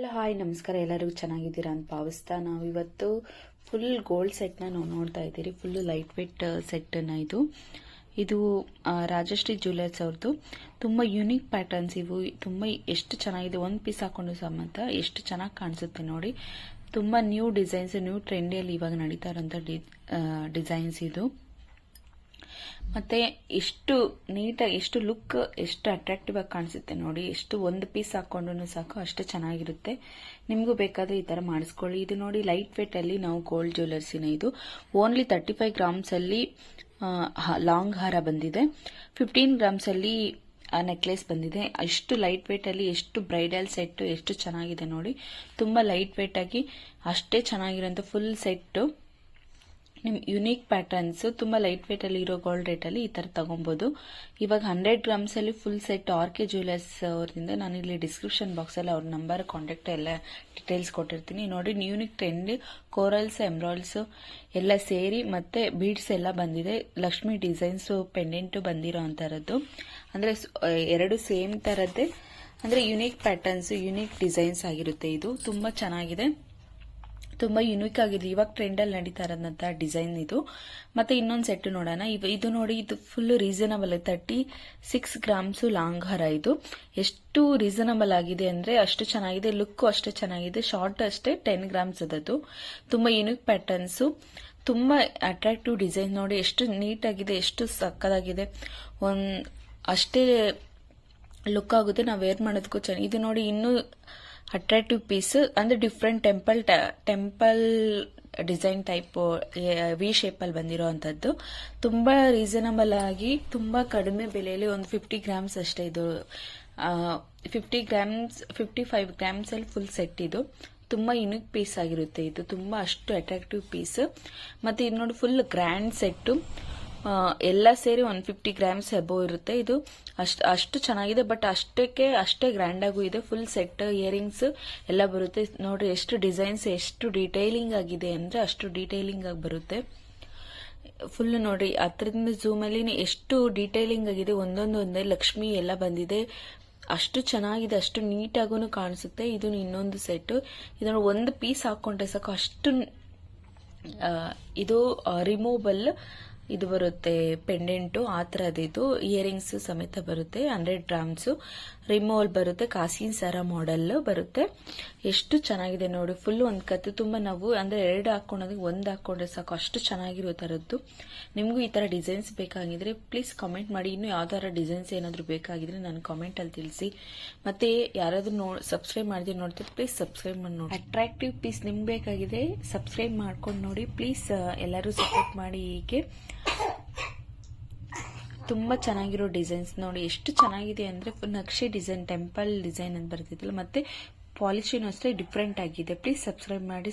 Hello, hi, ನಮಸ್ಕಾರ. ಎಲ್ಲರಿಗೂ ಚೆನ್ನಾಗಿದ್ದೀರಾ ಅಂತ ಭಾವಿಸ್ತಾ ನಾವಿವತ್ತು ಫುಲ್ ಗೋಲ್ಡ್ ಸೆಟ್ನ ನಾವು ನೋಡ್ತಾ ಇದ್ದೀರಿ. ಫುಲ್ ಲೈಟ್ ವೇಟ್ ಸೆಟ್ಟನ್ನು ಇದು. ಇದು ರಾಜಶ್ರೀ ಜ್ಯುವೆಲರ್ಸ್ ಅವ್ರದ್ದು ತುಂಬ ಯುನೀಕ್ ಪ್ಯಾಟರ್ನ್ಸ್ ಇವು. ತುಂಬ ಎಷ್ಟು ಚೆನ್ನಾಗಿದೆ. ಒಂದು ಪೀಸ್ ಹಾಕೊಂಡು ಸಮೇತ ಎಷ್ಟು ಚೆನ್ನಾಗಿ ಕಾಣಿಸುತ್ತೆ ನೋಡಿ. ತುಂಬ ನ್ಯೂ ಡಿಸೈನ್ಸ್ ನ್ಯೂ ಟ್ರೆಂಡಿಯಲ್ಲಿ ಇವಾಗ ನಡೀತಾ ಇರೋಂಥ ಡಿಸೈನ್ಸ್ ಇದು. ಮತ್ತೆ ಎಷ್ಟು ನೀಟಾಗಿ ಎಷ್ಟು ಲುಕ್ ಎಷ್ಟು ಅಟ್ರಾಕ್ಟಿವ್ ಆಗಿ ಕಾಣಿಸುತ್ತೆ ನೋಡಿ, ಎಷ್ಟು ಒಂದು ಪೀಸ್ ಹಾಕೊಂಡು ಸಾಕು, ಅಷ್ಟು ಚೆನ್ನಾಗಿರುತ್ತೆ. ನಿಮಗೂ ಬೇಕಾದ್ರೆ ಈ ತರ ಮಾಡಿಸ್ಕೊಳ್ಳಿ. ಇದು ನೋಡಿ ಲೈಟ್ ವೇಟ್ ಅಲ್ಲಿ ನಾವು ಗೋಲ್ಡ್ ಜ್ಯುವೆಲರ್ಸಿನ ಇದು. ಓನ್ಲಿ ತರ್ಟಿ ಫೈವ್ ಗ್ರಾಮ್ಸಲ್ಲಿ ಲಾಂಗ್ ಹಾರ ಬಂದಿದೆ. ಫಿಫ್ಟೀನ್ ಗ್ರಾಮ್ಸಲ್ಲಿ ನೆಕ್ಲೆಸ್ ಬಂದಿದೆ. ಅಷ್ಟು ಲೈಟ್ ವೇಟ್ ಅಲ್ಲಿ, ಎಷ್ಟು ಬ್ರೈಡಲ್ ಸೆಟ್ ಎಷ್ಟು ಚೆನ್ನಾಗಿದೆ ನೋಡಿ. ತುಂಬಾ ಲೈಟ್ ವೇಟ್ ಆಗಿ, ಅಷ್ಟೇ ಚೆನ್ನಾಗಿರೋಂಥ ಫುಲ್ ಸೆಟ್ ನಿಮ್ ಯುನೀಕ್ ಪ್ಯಾಟರ್ನ್ಸ್ ತುಂಬಾ ಲೈಟ್ ವೇಟ್ ಅಲ್ಲಿ ಇರೋ ಗೋಲ್ಡ್ ಅಲ್ಲಿ ಈ ತರ ತಗೊಬಹುದು ಇವಾಗ ಹಂಡ್ರೆಡ್ ಗ್ರಾಮ್ಸ್ ಅಲ್ಲಿ full set R K jewellers ಅವರಿಂದ ನಾನು ಇಲ್ಲಿ ಡಿಸ್ಕ್ರಿಪ್ಷನ್ ಬಾಕ್ಸ್ ಅಲ್ಲಿ ಅವ್ರ ನಂಬರ್ ಕಾಂಟ್ಯಾಕ್ಟ್ ಎಲ್ಲ ಡೀಟೇಲ್ಸ್ ಕೊಟ್ಟಿರ್ತೀನಿ. ನೋಡಿ ಯೂನಿಕ್ ಟ್ರೆಂಡ್ ಕೋರಲ್ಸ್ ಎಂಬ್ರಾಯ್ಡ್ಸು ಎಲ್ಲ ಸೇರಿ ಮತ್ತೆ ಬೀಡ್ಸ್ ಎಲ್ಲ ಬಂದಿದೆ. ಲಕ್ಷ್ಮಿ ಡಿಸೈನ್ಸ್ ಪೆಂಡೆಂಟ್ ಬಂದಿರೋ ಅಂತರದ್ದು. ಅಂದ್ರೆ ಎರಡು ಸೇಮ್ ತರದ್ದೇ. ಅಂದ್ರೆ ಯುನೀಕ್ ಪ್ಯಾಟರ್ನ್ಸ್ ಯುನೀಕ್ ಡಿಸೈನ್ಸ್ ಆಗಿರುತ್ತೆ ಇದು. ತುಂಬಾ ಚೆನ್ನಾಗಿದೆ. ತುಂಬಾ ಯುನೀಕ್ ಆಗಿದೆ. ಇವಾಗ ಟ್ರೆಂಡ್ ಅಲ್ಲಿ ನಡೀತಾ ಇರೋದಂತ ಡಿಸೈನ್ ಇದು. ಮತ್ತೆ ಇನ್ನೊಂದು ಸೆಟ್ ನೋಡೋಣ. ಇದು ನೋಡಿ, ಇದು full reasonable thirty six grams long ಹರ ಇದು. ಎಷ್ಟು ರೀಸನಬಲ್ ಆಗಿದೆ ಅಂದ್ರೆ ಅಷ್ಟು ಚೆನ್ನಾಗಿದೆ. ಲುಕ್ ಅಷ್ಟೇ ಚೆನ್ನಾಗಿದೆ. ಶಾರ್ಟ್ ಅಷ್ಟೇ ಟೆನ್ ಗ್ರಾಮ್ಸ್ ಅದದು ತುಂಬಾ ಯುನೀಕ್ ಪ್ಯಾಟರ್ನ್ಸ್ ತುಂಬಾ ಅಟ್ರಾಕ್ಟಿವ್ ಡಿಸೈನ್ ನೋಡಿ. ಎಷ್ಟು ನೀಟ್ ಆಗಿದೆ, ಎಷ್ಟು ಸಕ್ಕದಾಗಿದೆ. ಒಂದ್ ಅಷ್ಟೇ ಲುಕ್ ಆಗುತ್ತೆ. ನಾವು ವೇರ್ ಮಾಡೋದಕ್ಕೂ ಚೆನ್ನಾಗಿ ಇದು ನೋಡಿ ಇನ್ನೂ ಅಟ್ರಾಕ್ಟಿವ್ ಪೀಸ್ ಅಂದ್ರೆ different temple temple design type V shape ಅಲ್ಲಿ ಅಂತದ್ದು ತುಂಬಾ ರೀಸನಬಲ್ ಆಗಿ ತುಂಬಾ ಕಡಿಮೆ ಬೆಲೆಯಲ್ಲಿ ಒಂದು ಫಿಫ್ಟಿ ಗ್ರಾಮ್ಸ್ ಅಷ್ಟೇ ಇದು. Fifty grams fifty five grams ಅಲ್ಲಿ ಫುಲ್ ಸೆಟ್ ಇದು. ತುಂಬಾ ಯುನಿಕ್ ಪೀಸ್ ಆಗಿರುತ್ತೆ ಇದು. ತುಂಬಾ ಅಷ್ಟು ಅಟ್ರಾಕ್ಟಿವ್ ಪೀಸ್ ಮತ್ತೆ ಇದು ನೋಡಿ ಫುಲ್ ಗ್ರ್ಯಾಂಡ್ ಸೆಟ್ ಆ, ಎಲ್ಲ ಸೇರಿ ಒನ್ ಫಿಫ್ಟಿ ಗ್ರಾಮ್ಸ್ ಎಬೋ ಇರುತ್ತೆ. ಇದು ಅಷ್ಟು ಅಷ್ಟು ಚೆನ್ನಾಗಿದೆ ಬಟ್ ಅಷ್ಟಕ್ಕೆ ಅಷ್ಟೇ ಗ್ರ್ಯಾಂಡ್ ಆಗೂ ಇದೆ. ಫುಲ್ ಸೆಟ್ ಇಯರಿಂಗ್ಸ್ ಎಲ್ಲ ಬರುತ್ತೆ. ನೋಡ್ರಿ, ಎಷ್ಟು ಡಿಸೈನ್ಸ್ ಎಷ್ಟು ಡೀಟೈಲಿಂಗ್ ಆಗಿದೆ ಅಂದ್ರೆ ಅಷ್ಟು ಡೀಟೈಲಿಂಗ್ ಆಗಿ ಬರುತ್ತೆ. ಫುಲ್ ನೋಡಿ ಹತ್ರದಿಂದ ಝೂಮ್ ಅಲ್ಲಿ ಎಷ್ಟು ಡೀಟೈಲಿಂಗ್ ಆಗಿದೆ. ಒಂದೊಂದು ಒಂದೇ ಲಕ್ಷ್ಮಿ ಎಲ್ಲ ಬಂದಿದೆ. ಅಷ್ಟು ಚೆನ್ನಾಗಿದೆ, ಅಷ್ಟು ನೀಟಾಗೂ ಕಾಣಿಸುತ್ತೆ. ಇದು ಇನ್ನೊಂದು ಸೆಟ್ ಇದನ್ನು ಒಂದು ಪೀಸ್ ಹಾಕೊಂಡ್ರೆ ಸಾಕು. ಅಷ್ಟು ಇದು ರಿಮೂವಬಲ್ ಇದು ಬರುತ್ತೆ ಪೆಂಡೆಂಟು, ಆ ಥರದ್ದು ಇಯರಿಂಗ್ಸ್ ಸಮೇತ ಬರುತ್ತೆ, ಹಂಡ್ರೆಡ್ ಗ್ರಾಮ್ಸು. ರಿಮೋಲ್ ಬರುತ್ತೆ, ಕಾಸಿನ್ ಸರ ಮಾಡೆಲ್ ಬರುತ್ತೆ. ಎಷ್ಟು ಚೆನ್ನಾಗಿದೆ ನೋಡಿ ಫುಲ್ ಒಂದು ಕತ್ತು. ತುಂಬ ನಾವು, ಅಂದರೆ ಎರಡು ಹಾಕ್ಕೊಳೋದಕ್ಕೆ ಒಂದು ಹಾಕ್ಕೊಂಡ್ರೆ ಸಾಕು, ಅಷ್ಟು ಚೆನ್ನಾಗಿರೋ ಥರದ್ದು. ನಿಮಗೂ ಈ ಥರ ಡಿಸೈನ್ಸ್ ಬೇಕಾಗಿದ್ರೆ ಪ್ಲೀಸ್ ಕಮೆಂಟ್ ಮಾಡಿ. ಇನ್ನೂ ಯಾವ ಥರ ಡಿಸೈನ್ಸ್ ಏನಾದರೂ ಬೇಕಾಗಿದ್ರೆ ನಾನು ಕಾಮೆಂಟಲ್ಲಿ ತಿಳಿಸಿ. ಮತ್ತು ಯಾರಾದರೂ ನೋ ಸಬ್ಸ್ಕ್ರೈಬ್ ಮಾಡಿದ್ರೆ ನೋಡ್ತೀವಿ ಪ್ಲೀಸ್ ಸಬ್ಸ್ಕ್ರೈಬ್ ಮಾಡಿ ನೋಡಿ. ಅಟ್ರಾಕ್ಟಿವ್ ಪೀಸ್ ನಿಮ್ಗೆ ಬೇಕಾಗಿದೆ ಸಬ್ಸ್ಕ್ರೈಬ್ ಮಾಡ್ಕೊಂಡು ನೋಡಿ. ಪ್ಲೀಸ್ ಎಲ್ಲರೂ ಸಪೋರ್ಟ್ ಮಾಡಿ ಹೀಗೆ. ತುಂಬಾ ಚೆನ್ನಾಗಿರೋ ಡಿಸೈನ್ಸ್ ನೋಡಿ, ಎಷ್ಟು ಚೆನ್ನಾಗಿದೆ ಅಂದರೆ ನಕ್ಷೆ ಡಿಸೈನ್, ಟೆಂಪಲ್ ಡಿಸೈನ್ ಅಂತ ಬರ್ತಿದ್ದಲ್ಲ ಮತ್ತೆ ಪಾಲಿಶಿನೂ ಅಷ್ಟೇ ಡಿಫ್ರೆಂಟ್ ಆಗಿದೆ. ಪ್ಲೀಸ್ ಸಬ್ಸ್ಕ್ರೈಬ್ ಮಾಡಿ